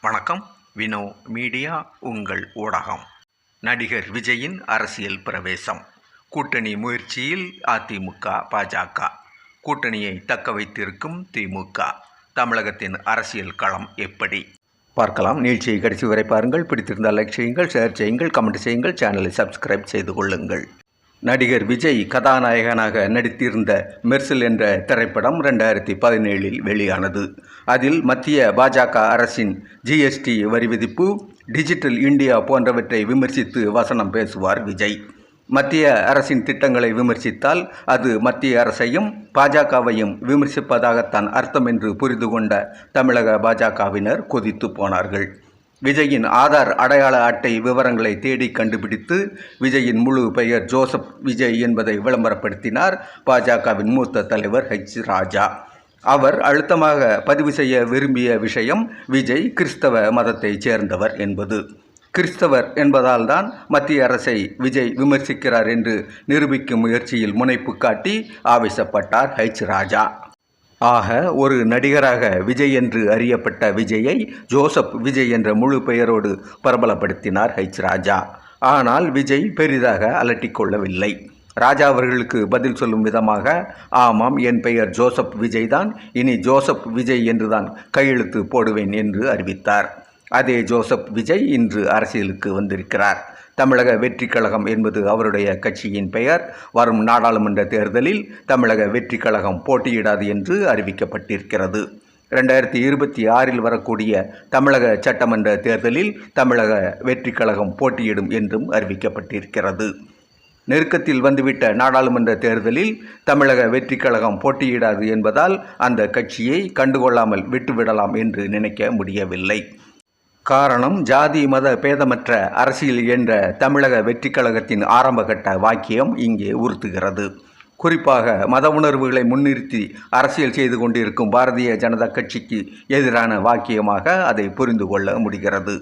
வணக்கம். வினோ மீடியா உங்கள் ஊடகம். நடிகர் விஜயின் அரசியல் பிரவேசம். கூட்டணி முயற்சியில் அதிமுக பாஜக. கூட்டணியை தக்க வைத்திருக்கும் திமுக. தமிழகத்தின் அரசியல் களம் எப்படி? பார்க்கலாம். நிகழ்ச்சியை கடைசி வரை பாருங்கள். பிடித்திருந்தால் லைக் செய்யுங்கள் ஷேர் செய்யுங்கள் கமெண்ட் செய்யுங்கள் சேனலை சப்ஸ்கிரைப் செய்து கொள்ளுங்கள். நடிகர் விஜய் கதாநாயகனாக நடித்திருந்த மெர்சில் என்ற திரைப்படம் ரெண்டாயிரத்தி பதினேழில் வெளியானது. அதில் மத்திய பாஜக அரசின் ஜிஎஸ்டி வரி விதிப்பு டிஜிட்டல் இந்தியா போன்றவற்றை விமர்சித்து வசனம் பேசுவார் விஜய். மத்திய அரசின் திட்டங்களை விமர்சித்தால் அது மத்திய அரசையும் பாஜகவையும் விமர்சிப்பதாகத்தான் அர்த்தம் என்று புரிந்து கொண்ட தமிழக பாஜகவினர் கொதித்து போனார்கள். விஜயின் ஆதார் அடையாள அட்டை விவரங்களை தேடி கண்டுபிடித்து விஜயின் முழு பெயர் ஜோசப் விஜய் என்பதை விளம்பரப்படுத்தினார் பாஜகவின் மூத்த தலைவர் ஹெச் ராஜா. அவர் அழுத்தமாக பதிவு செய்ய விரும்பிய விஷயம் விஜய் கிறிஸ்தவ மதத்தைச் சேர்ந்தவர் என்பது. கிறிஸ்தவர் என்பதால் தான் மத்திய அரசை விஜய் விமர்சிக்கிறார் என்று நிரூபிக்கும் முயற்சியில் முனைப்பு காட்டி ஆவேசப்பட்டார் ஹெச் ராஜா. ஆக ஒரு நடிகராக விஜய் என்று அறியப்பட்ட விஜயை ஜோசப் விஜய் என்ற முழு பெயரோடு பிரபலப்படுத்தினார் ஹெச் ராஜா. ஆனால் விஜய் பெரிதாக அலட்டிக்கொள்ளவில்லை ராஜா அவர்களுக்கு பதில் சொல்லும் விதமாக ஆமாம் என் பெயர் ஜோசப் விஜய் தான் இனி ஜோசப் விஜய் என்றுதான் கையெழுத்து போடுவேன் என்று அறிவித்தார். அதே ஜோசப் விஜய் இன்று அரசியலுக்கு வந்திருக்கிறார். தமிழக வெற்றி கழகம் என்பது அவருடைய கட்சியின் பெயர். வரும் நாடாளுமன்ற தேர்தலில் தமிழக வெற்றி கழகம் போட்டியிடாது என்று அறிவிக்கப்பட்டிருக்கிறது. ரெண்டாயிரத்தி இருபத்தி ஆறில் வரக்கூடிய தமிழக சட்டமன்ற தேர்தலில் தமிழக வெற்றி கழகம் போட்டியிடும் என்றும் அறிவிக்கப்பட்டிருக்கிறது. நெருக்கத்தில் வந்துவிட்ட நாடாளுமன்ற தேர்தலில் தமிழக வெற்றி கழகம் போட்டியிடாது என்பதால் அந்த கட்சியை கண்டுகொள்ளாமல் விட்டுவிடலாம் என்று நினைக்க முடியவில்லை. காரணம் ஜாதி மத பேதமற்ற அரசியல் என்ற தமிழக வெற்றி கழகத்தின் ஆரம்பகட்ட வாக்கியம் இங்கே உறுத்துகிறது. குறிப்பாக மத உணர்வுகளை முன்னிறுத்தி அரசியல் செய்து கொண்டிருக்கும் பாரதிய ஜனதா கட்சிக்கு எதிரான வாக்கியமாக அதை புரிந்து கொள்ள முடிகிறது.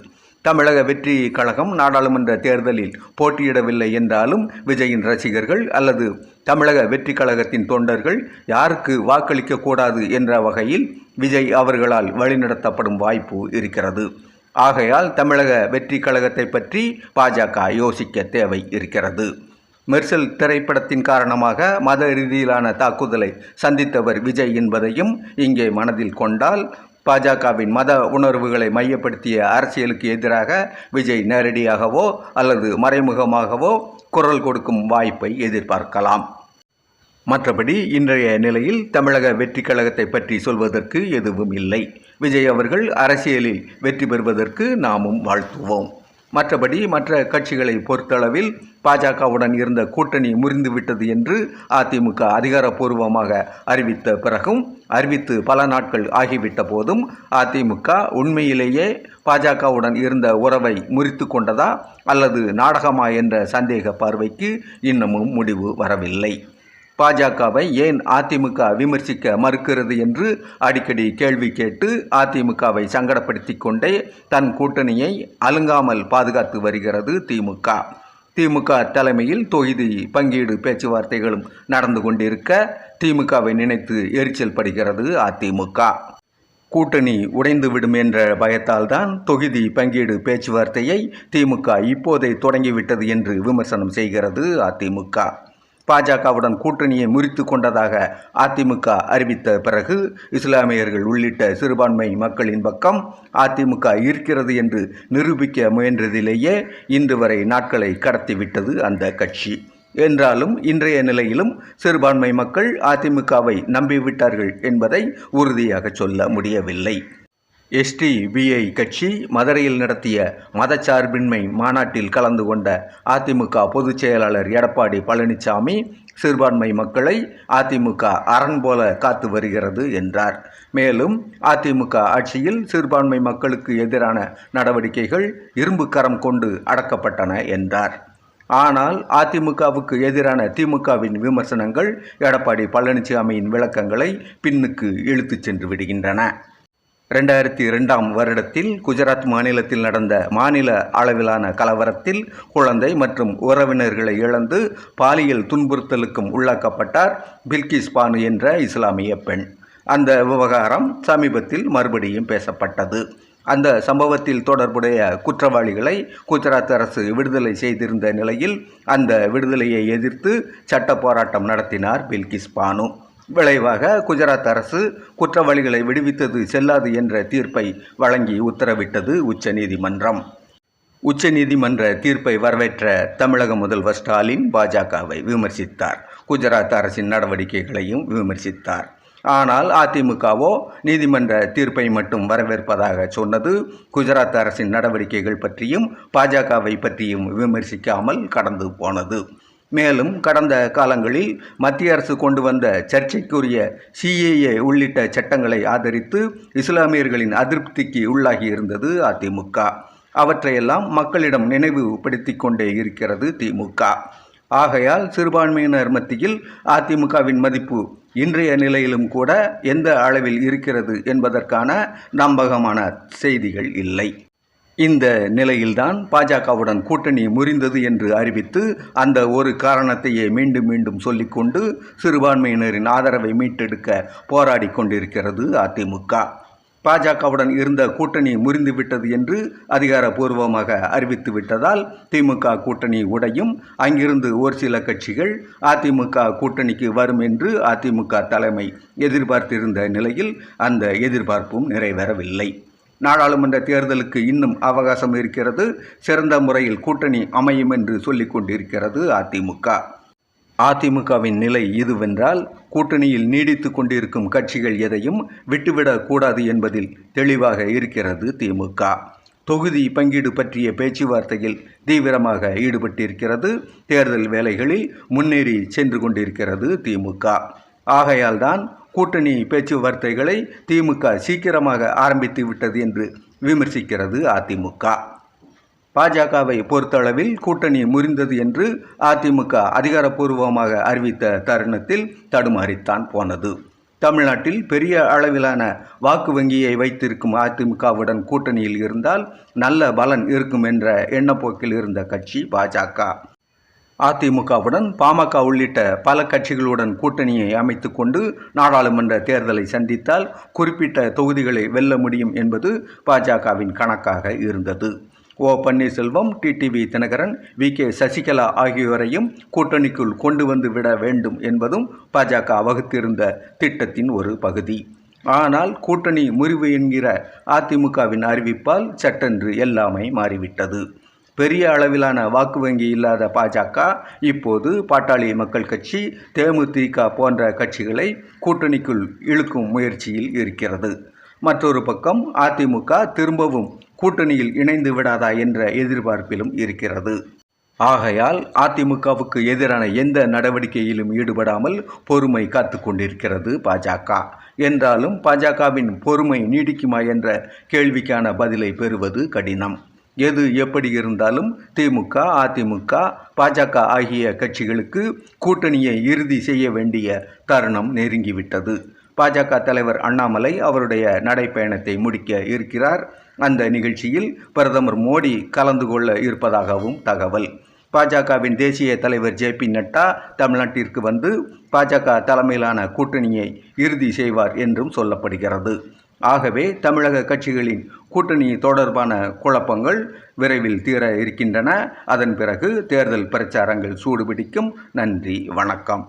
தமிழக வெற்றி கழகம் நாடாளுமன்ற தேர்தலில் போட்டியிடவில்லை என்றாலும் விஜயின் ரசிகர்கள் அல்லது தமிழக வெற்றி கழகத்தின் தொண்டர்கள் யாருக்கு வாக்களிக்கக்கூடாது என்ற வகையில் விஜய் அவர்களால் வழிநடத்தப்படும் வாய்ப்பு இருக்கிறது. ஆகையால் தமிழக வெற்றி கழகத்தை பற்றி பாஜக யோசிக்க தேவை இருக்கிறது. மெர்சல் திரைப்படத்தின் காரணமாக மத ரீதியிலான தாக்குதலை சந்தித்தவர் விஜய் என்பதையும் இங்கே மனதில் கொண்டால் பாஜகவின் மத உணர்வுகளை மையப்படுத்திய அரசியலுக்கு எதிராக விஜய் நேரடியாகவோ அல்லது மறைமுகமாகவோ குரல் கொடுக்கும் வாய்ப்பை எதிர்பார்க்கலாம். மற்றபடி இன்றைய நிலையில் தமிழக வெற்றி கழகத்தை பற்றி சொல்வதற்கு எதுவும் இல்லை. விஜய் அவர்கள் அரசியலில் வெற்றி பெறுவதற்கு நாமும் வாழ்த்துவோம். மற்றபடி மற்ற கட்சிகளை பொறுத்தளவில் பாஜகவுடன் இருந்த கூட்டணி முறிந்துவிட்டது என்று அதிமுக அதிகாரப்பூர்வமாக அறிவித்த பிறகும் அறிவித்து பல நாட்கள் ஆகிவிட்ட போதும் அதிமுக உண்மையிலேயே பாஜகவுடன் இருந்த உறவை முறித்து கொண்டதா அல்லது நாடகமா என்ற சந்தேக பார்வைக்கு இன்னமும் முடிவு வரவில்லை. பாஜகவை ஏன் அதிமுக விமர்சிக்க மறுக்கிறது என்று அடிக்கடி கேள்வி கேட்டு அதிமுகவை சங்கடப்படுத்தி கொண்டே தன் கூட்டணியை அலுங்காமல் பாதுகாத்து வருகிறது திமுக. திமுக தலைமையில் தொகுதி பங்கீடு பேச்சுவார்த்தைகளும் நடந்து கொண்டிருக்க திமுகவை நினைத்து எரிச்சல் படுகிறது அதிமுக. கூட்டணி உடைந்துவிடும் என்ற பயத்தால் தான் தொகுதி பங்கீடு பேச்சுவார்த்தையை திமுக இப்போதே தொடங்கிவிட்டது என்று விமர்சனம் செய்கிறது அதிமுக. பாஜகவுடன் கூட்டணியை முறித்து கொண்டதாக அதிமுக அறிவித்த பிறகு இஸ்லாமியர்கள் உள்ளிட்ட சிறுபான்மை மக்களின் பக்கம் அதிமுக இருக்கிறது என்று நிரூபிக்க முயன்றதிலேயே இன்று வரை நாட்களை கடத்திவிட்டது அந்த கட்சி. என்றாலும் இன்றைய நிலையிலும் சிறுபான்மை மக்கள் அதிமுகவை நம்பிவிட்டார்கள் என்பதை உறுதியாக சொல்ல முடியவில்லை. எஸ்டிபிஐ கட்சி மதுரையில் நடத்திய மதச்சார்பின்மை மாநாட்டில் கலந்து கொண்ட அதிமுக பொதுச் செயலாளர் எடப்பாடி பழனிசாமி சிறுபான்மை மக்களை அதிமுக அரண் போல காத்து வருகிறது என்றார். மேலும் அதிமுக ஆட்சியில் சிறுபான்மை மக்களுக்கு எதிரான நடவடிக்கைகள் இரும்பு கரம் கொண்டு அடக்கப்பட்டன என்றார். ஆனால் அதிமுகவுக்கு எதிரான திமுகவின் விமர்சனங்கள் எடப்பாடி பழனிசாமியின் விளக்கங்களை பின்னுக்கு இழுத்துச் சென்று விடுகின்றன. ரெண்டாயிரத்தி இரண்டாம் வருடத்தில் குஜராத் மாநிலத்தில் நடந்த மாநில அளவிலான கலவரத்தில் குழந்தை மற்றும் உறவினர்களை இழந்து பாலியல் துன்புறுத்தலுக்கும் உள்ளாக்கப்பட்டார் பில்கிஸ் பானு என்ற இஸ்லாமிய பெண். அந்த விவகாரம் சமீபத்தில் மறுபடியும் பேசப்பட்டது. அந்த சம்பவத்தில் தொடர்புடைய குற்றவாளிகளை குஜராத் அரசு விடுதலை செய்திருந்த நிலையில் அந்த விடுதலையை எதிர்த்து சட்ட போராட்டம் நடத்தினார் பில்கிஸ் பானு. விளைவாக குஜராத் அரசு குற்றவாளிகளை விடுவித்தது செல்லாது என்ற தீர்ப்பை வழங்கி உத்தரவிட்டது உச்சநீதிமன்றம். உச்சநீதிமன்ற தீர்ப்பை வரவேற்ற தமிழக முதல்வர் ஸ்டாலின் பாஜகவை விமர்சித்தார். குஜராத் அரசின் நடவடிக்கைகளையும் விமர்சித்தார். ஆனால் அதிமுகவோ நீதிமன்ற தீர்ப்பை மட்டும் வரவேற்பதாக சொன்னது குஜராத் அரசின் நடவடிக்கைகள் பற்றியும் பாஜகவை பற்றியும் விமர்சிக்காமல் கடந்து போனது. மேலும் கடந்த காலங்களில் மத்திய அரசு கொண்டு வந்த சர்ச்சைக்குரிய சிஏஏ உள்ளிட்ட சட்டங்களை ஆதரித்து இஸ்லாமியர்களின் அதிருப்திக்கு உள்ளாகி இருந்தது அதிமுக. அவற்றையெல்லாம் மக்களிடம் நினைவுபடுத்திக் கொண்டே இருக்கிறது திமுக. ஆகையால் சிறுபான்மையினர் மத்தியில் அதிமுகவின் மதிப்பு இன்றைய நிலையிலும் கூட எந்த அளவில் இருக்கிறது என்பதற்கான நம்பகமான செய்திகள் இல்லை. இந்த நிலையில்தான் பாஜகவுடன் கூட்டணி முறிந்தது என்று அறிவித்து அந்த ஒரு காரணத்தையே மீண்டும் மீண்டும் சொல்லிக்கொண்டு சிறுபான்மையினரின் ஆதரவை மீட்டெடுக்க போராடி கொண்டிருக்கிறது அதிமுக. பாஜகவுடன் இருந்த கூட்டணி முறிந்துவிட்டது என்று அதிகாரப்பூர்வமாக அறிவித்து விட்டதால் திமுக கூட்டணி உடையும். அங்கிருந்து ஒரு சில கட்சிகள் அதிமுக கூட்டணிக்கு வரும் என்று அதிமுக தலைமை எதிர்பார்த்திருந்த நிலையில் அந்த எதிர்பார்ப்பும் நிறைவேறவில்லை. நாடாளுமன்ற தேர்தலுக்கு இன்னும் அவகாசம் இருக்கிறது. சிறந்த முறையில் கூட்டணி அமையும் என்று சொல்லிக் கொண்டிருக்கிறது அதிமுக. அதிமுகவின் நிலை இதுவென்றால் கூட்டணியில் நீடித்து கொண்டிருக்கும் கட்சிகள் எதையும் விட்டுவிடக்கூடாது என்பதில் தெளிவாக இருக்கிறது திமுக. தொகுதி பங்கீடு பற்றிய பேச்சுவார்த்தையில் தீவிரமாக ஈடுபட்டிருக்கிறது. தேர்தல் வேலைகளில் முன்னேறி சென்று கொண்டிருக்கிறது திமுக. ஆகையால்தான் கூட்டணி பேச்சுவார்த்தைகளை திமுக சீக்கிரமாக ஆரம்பித்து விட்டது என்று விமர்சிக்கிறது அதிமுக. பாஜகவை பொறுத்தளவில் கூட்டணி முறிந்தது என்று அதிமுக அதிகாரப்பூர்வமாக அறிவித்த தருணத்தில் தடுமாறித்தான் போனது. தமிழ்நாட்டில் பெரிய அளவிலான வாக்கு வங்கியை வைத்திருக்கும் அதிமுகவுடன் கூட்டணியில் இருந்தால் நல்ல பலன் இருக்கும் என்ற எண்ணப்போக்கில் இருந்த கட்சி பாஜக. அதிமுகவுடன் பாமக உள்ளிட்ட பல கட்சிகளுடன் கூட்டணியை அமைத்து கொண்டு நாடாளுமன்ற தேர்தலை சந்தித்தால் குறிப்பிட்ட தொகுதிகளை வெல்ல முடியும் என்பது பாஜகவின் கணக்காக இருந்தது. O Panneerselvam TTV Dhinakaran V K Sasikala ஆகியோரையும் கூட்டணிக்குள் கொண்டு வந்து விட வேண்டும் என்பதும் பாஜக வகுத்திருந்த திட்டத்தின் ஒரு பகுதி. ஆனால் கூட்டணி முறிவு என்கிற அதிமுகவின் அறிவிப்பால் சட்டென்று எல்லாமே மாறிவிட்டது. பெரிய அளவிலான வாக்கு வங்கி இல்லாத பாஜக இப்போது பாட்டாளி மக்கள் கட்சி தேமுதிக போன்ற கட்சிகளை கூட்டணிக்குள் இழுக்கும் முயற்சியில் இருக்கிறது. மற்றொரு பக்கம் அதிமுக திரும்பவும் கூட்டணியில் இணைந்து விடாதா என்ற எதிர்பார்ப்பிலும் இருக்கிறது. ஆகையால் அதிமுகவுக்கு எதிரான எந்த நடவடிக்கையிலும் ஈடுபடாமல் பொறுமை காத்து கொண்டிருக்கிறது பாஜக. என்றாலும் பாஜகவின் பொறுமை நீடிக்குமா என்ற கேள்விக்கான பதிலை பெறுவது கடினம். எது எப்படி இருந்தாலும் திமுக அதிமுக பாஜக ஆகிய கட்சிகளுக்கு கூட்டணியை இறுதி செய்ய வேண்டிய தருணம் நெருங்கிவிட்டது. பாஜக தலைவர் அண்ணாமலை அவருடைய நடைப்பயணத்தை முடிக்க இருக்கிறார். அந்த நிகழ்ச்சியில் பிரதமர் மோடி கலந்து கொள்ள இருப்பதாகவும் தகவல். பாஜகவின் தேசிய தலைவர் ஜே பி நட்டா தமிழ்நாட்டிற்கு வந்து பாஜக தலைமையிலான கூட்டணியை இறுதி செய்வார் என்றும் சொல்லப்படுகிறது. ஆகவே தமிழக கட்சிகளின் கூட்டணி தொடர்பான குழப்பங்கள் விரைவில் தீர இருக்கின்றன. அதன் பிறகு தேர்தல் பிரச்சாரங்கள் சூடுபிடிக்கும். நன்றி வணக்கம்.